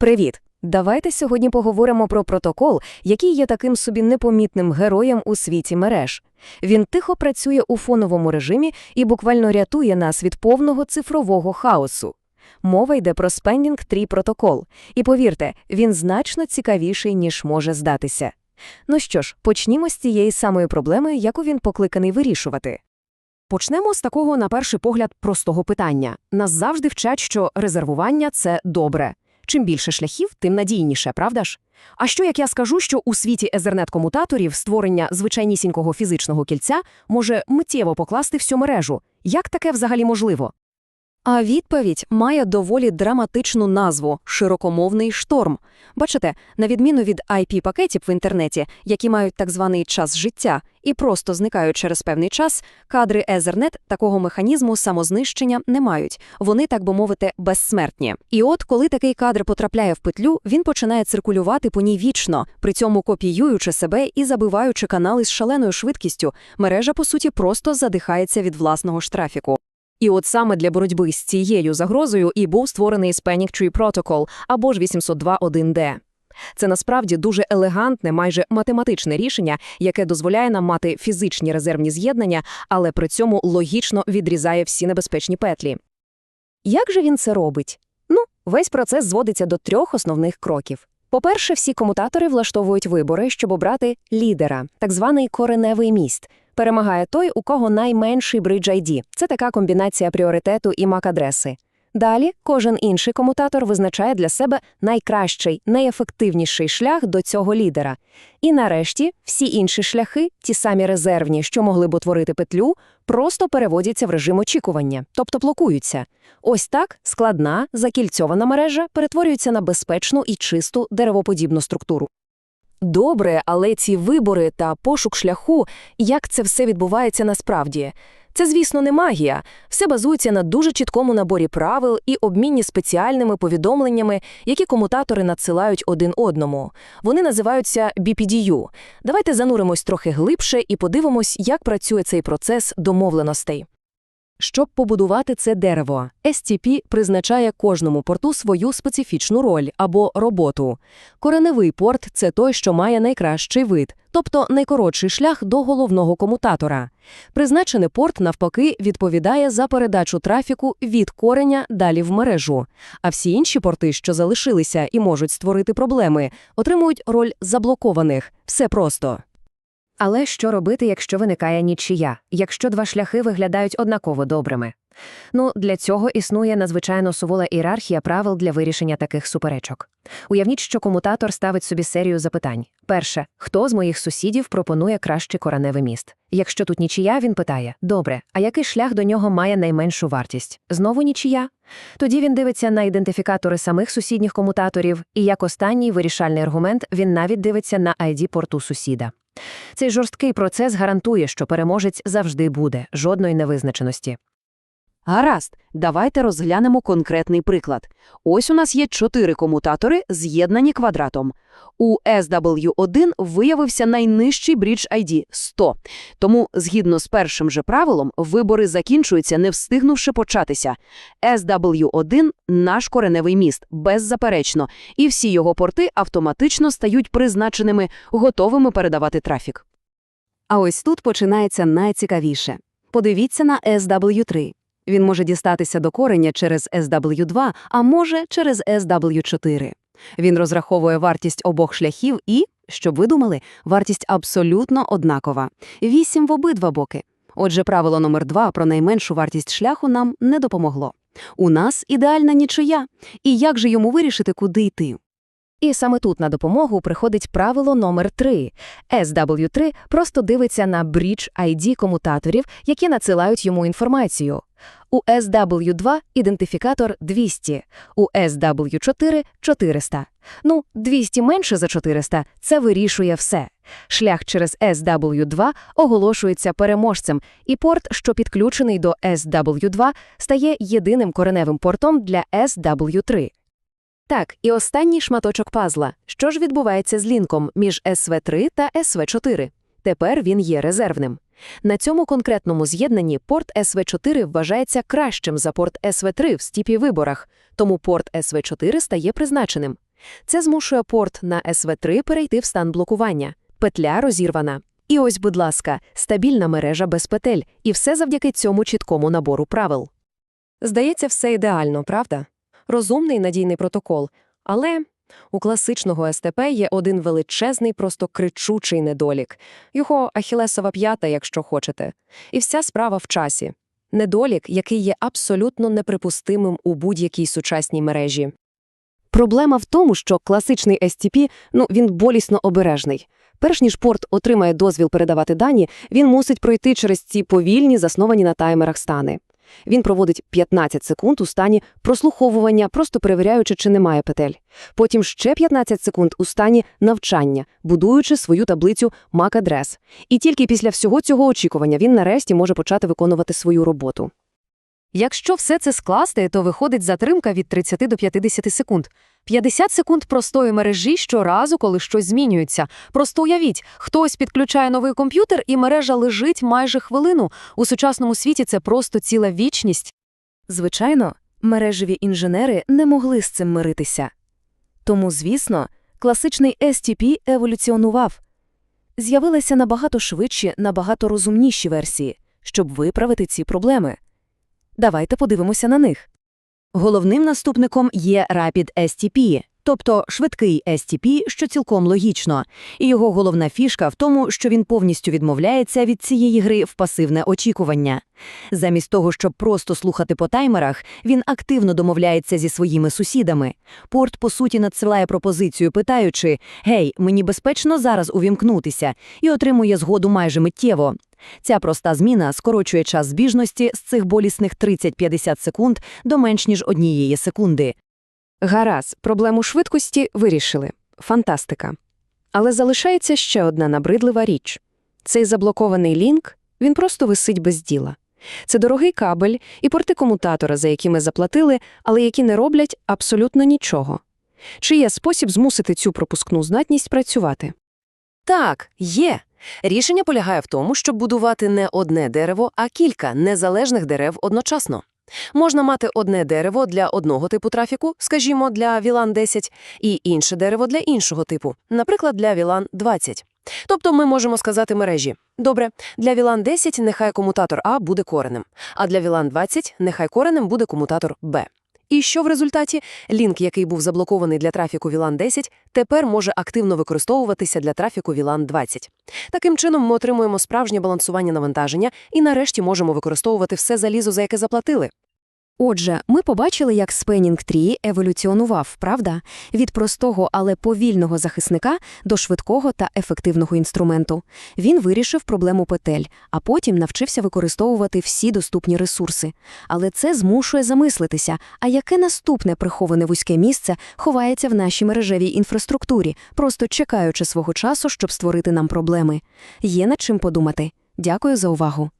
Привіт! Давайте сьогодні поговоримо про протокол, який є таким собі непомітним героєм у світі мереж. Він тихо працює у фоновому режимі і буквально рятує нас від повного цифрового хаосу. Мова йде про Spending Tree протокол. І повірте, він значно цікавіший, ніж може здатися. Ну що ж, почнімо з цієї самої проблеми, яку він покликаний вирішувати. Почнемо з такого, на перший погляд, простого питання. Нас завжди вчать, що резервування це добре. Чим більше шляхів, тим надійніше, правда ж? А що як я скажу, що у світі езернет-комутаторів створення звичайнісінького фізичного кільця може миттєво покласти всю мережу? Як таке взагалі можливо? А відповідь має доволі драматичну назву широкомовний шторм. Бачите, на відміну від IP-пакетів в інтернеті, які мають так званий час життя і просто зникають через певний час, кадри Ethernet такого механізму самознищення не мають. Вони, так би мовити, безсмертні. І от, коли такий кадр потрапляє в петлю, він починає циркулювати по ній вічно, при цьому копіюючи себе і забиваючи канали з шаленою швидкістю, мережа, по суті, просто задихається від власного ж трафіку. І от саме для боротьби з цією загрозою і був створений Spanning Tree Protocol або ж 802.1d. Це насправді дуже елегантне, майже математичне рішення, яке дозволяє нам мати фізичні резервні з'єднання, але при цьому логічно відрізає всі небезпечні петлі. Як же він це робить? Ну, весь процес зводиться до трьох основних кроків. По-перше, всі комутатори влаштовують вибори, щоб обрати лідера, так званий кореневий міст. Перемагає той, у кого найменший бридж ID. Це така комбінація пріоритету і MAC-адреси. Далі кожен інший комутатор визначає для себе найкращий, найефективніший шлях до цього лідера. І нарешті всі інші шляхи, ті самі резервні, що могли б утворити петлю, просто переводяться в режим очікування, тобто блокуються. Ось так складна, закільцьована мережа перетворюється на безпечну і чисту деревоподібну структуру. Добре, але ці вибори та пошук шляху, як це все відбувається насправді? Це, звісно, не магія. Все базується на дуже чіткому наборі правил і обмінні спеціальними повідомленнями, які комутатори надсилають один одному. Вони називаються BPDU. Давайте зануримось трохи глибше і подивимось, як працює цей процес домовленостей. Щоб побудувати це дерево, STP призначає кожному порту свою специфічну роль або роботу. Кореневий порт це той, що має найкращий вид, тобто найкоротший шлях до головного комутатора. Призначений порт, навпаки, відповідає за передачу трафіку від кореня далі в мережу. А всі інші порти, що залишилися і можуть створити проблеми, отримують роль заблокованих. Все просто. Але що робити, якщо виникає нічия, якщо два шляхи виглядають однаково добрими? Ну, для цього існує надзвичайно сувола ієрархія правил для вирішення таких суперечок. Уявніть, що комутатор ставить собі серію запитань. Перше, хто з моїх сусідів пропонує кращий кораневий міст? Якщо тут нічия, він питає: добре, а який шлях до нього має найменшу вартість? Знову нічия? Тоді він дивиться на ідентифікатори самих сусідніх комутаторів, і як останній вирішальний аргумент він навіть дивиться на ID порту сусіда. Цей жорсткий процес гарантує, що переможець завжди буде, жодної невизначеності. Гаразд, давайте розглянемо конкретний приклад. Ось у нас є чотири комутатори, з'єднані квадратом. У SW1 виявився найнижчий брідж ID – 100. Тому, згідно з першим же правилом, вибори закінчуються, не встигнувши початися. SW1 – наш кореневий міст, беззаперечно, і всі його порти автоматично стають призначеними, готовими передавати трафік. А ось тут починається найцікавіше. Подивіться на SW3. Він може дістатися до кореня через SW2, а може через SW4. Він розраховує вартість обох шляхів і, щоб ви думали, вартість абсолютно однакова – 8 в обидва боки. Отже, правило номер 2 про найменшу вартість шляху нам не допомогло. У нас ідеальна нічия. І як же йому вирішити, куди йти? І саме тут на допомогу приходить правило номер 3. SW3 просто дивиться на брідж ID комутаторів, які надсилають йому інформацію. У SW2 ідентифікатор 200, у SW4 – 400. Ну, 200 менше за 400 – це вирішує все. Шлях через SW2 оголошується переможцем, і порт, що підключений до SW2, стає єдиним кореневим портом для SW3. Так, і останній шматочок пазла. Що ж відбувається з лінком між SV3 та SV4? Тепер він є резервним. На цьому конкретному з'єднанні порт SV4 вважається кращим за порт SV3 в стіпі виборах, тому порт SV4 стає призначеним. Це змушує порт на SV3 перейти в стан блокування. Петля розірвана. І ось, будь ласка, стабільна мережа без петель, і все завдяки цьому чіткому набору правил. Здається, все ідеально, правда? Розумний надійний протокол. Але у класичного СТП є один величезний, просто кричучий недолік. Його ахілесова п'ята, якщо хочете. І вся справа в часі. Недолік, який є абсолютно неприпустимим у будь-якій сучасній мережі. Проблема в тому, що класичний STP, ну, він болісно обережний. Перш ніж порт отримає дозвіл передавати дані, він мусить пройти через ці повільні, засновані на таймерах стани. Він проводить 15 секунд у стані прослуховування, просто перевіряючи, чи немає петель. Потім ще 15 секунд у стані навчання, будуючи свою таблицю MAC-адрес. І тільки після всього цього очікування він нарешті може почати виконувати свою роботу. Якщо все це скласти, то виходить затримка від 30 до 50 секунд. 50 секунд простої мережі щоразу, коли щось змінюється. Просто уявіть, хтось підключає новий комп'ютер, і мережа лежить майже хвилину. У сучасному світі це просто ціла вічність. Звичайно, мережеві інженери не могли з цим миритися. Тому, звісно, класичний STP еволюціонував. З'явилися набагато швидші, набагато розумніші версії, щоб виправити ці проблеми. Давайте подивимося на них. Головним наступником є Rapid STP, тобто швидкий STP, що цілком логічно. І його головна фішка в тому, що він повністю відмовляється від цієї гри в пасивне очікування. Замість того, щоб просто слухати по таймерах, він активно домовляється зі своїми сусідами. Порт, по суті, надсилає пропозицію, питаючи «Гей, мені безпечно зараз увімкнутися», і отримує згоду майже миттєво. Ця проста зміна скорочує час збіжності з цих болісних 30-50 секунд до менш ніж однієї секунди. Гаразд, проблему швидкості вирішили. Фантастика. Але залишається ще одна набридлива річ. Цей заблокований лінк, він просто висить без діла. Це дорогий кабель і порти комутатора, за які ми заплатили, але які не роблять абсолютно нічого. Чи є спосіб змусити цю пропускну здатність працювати? Так, є. Рішення полягає в тому, щоб будувати не одне дерево, а кілька незалежних дерев одночасно. Можна мати одне дерево для одного типу трафіку, скажімо, для VLAN 10, і інше дерево для іншого типу, наприклад, для VLAN 20. Тобто ми можемо сказати мережі, добре, для VLAN 10 нехай комутатор А буде коренем, а для VLAN 20 нехай коренем буде комутатор Б. І що в результаті? Лінк, який був заблокований для трафіку VLAN 10, тепер може активно використовуватися для трафіку VLAN 20. Таким чином ми отримуємо справжнє балансування навантаження і нарешті можемо використовувати все залізо, за яке заплатили. Отже, ми побачили, як Spinning Tree еволюціонував, правда? Від простого, але повільного захисника до швидкого та ефективного інструменту. Він вирішив проблему петель, а потім навчився використовувати всі доступні ресурси. Але це змушує замислитися, а яке наступне приховане вузьке місце ховається в нашій мережевій інфраструктурі, просто чекаючи свого часу, щоб створити нам проблеми. Є над чим подумати. Дякую за увагу.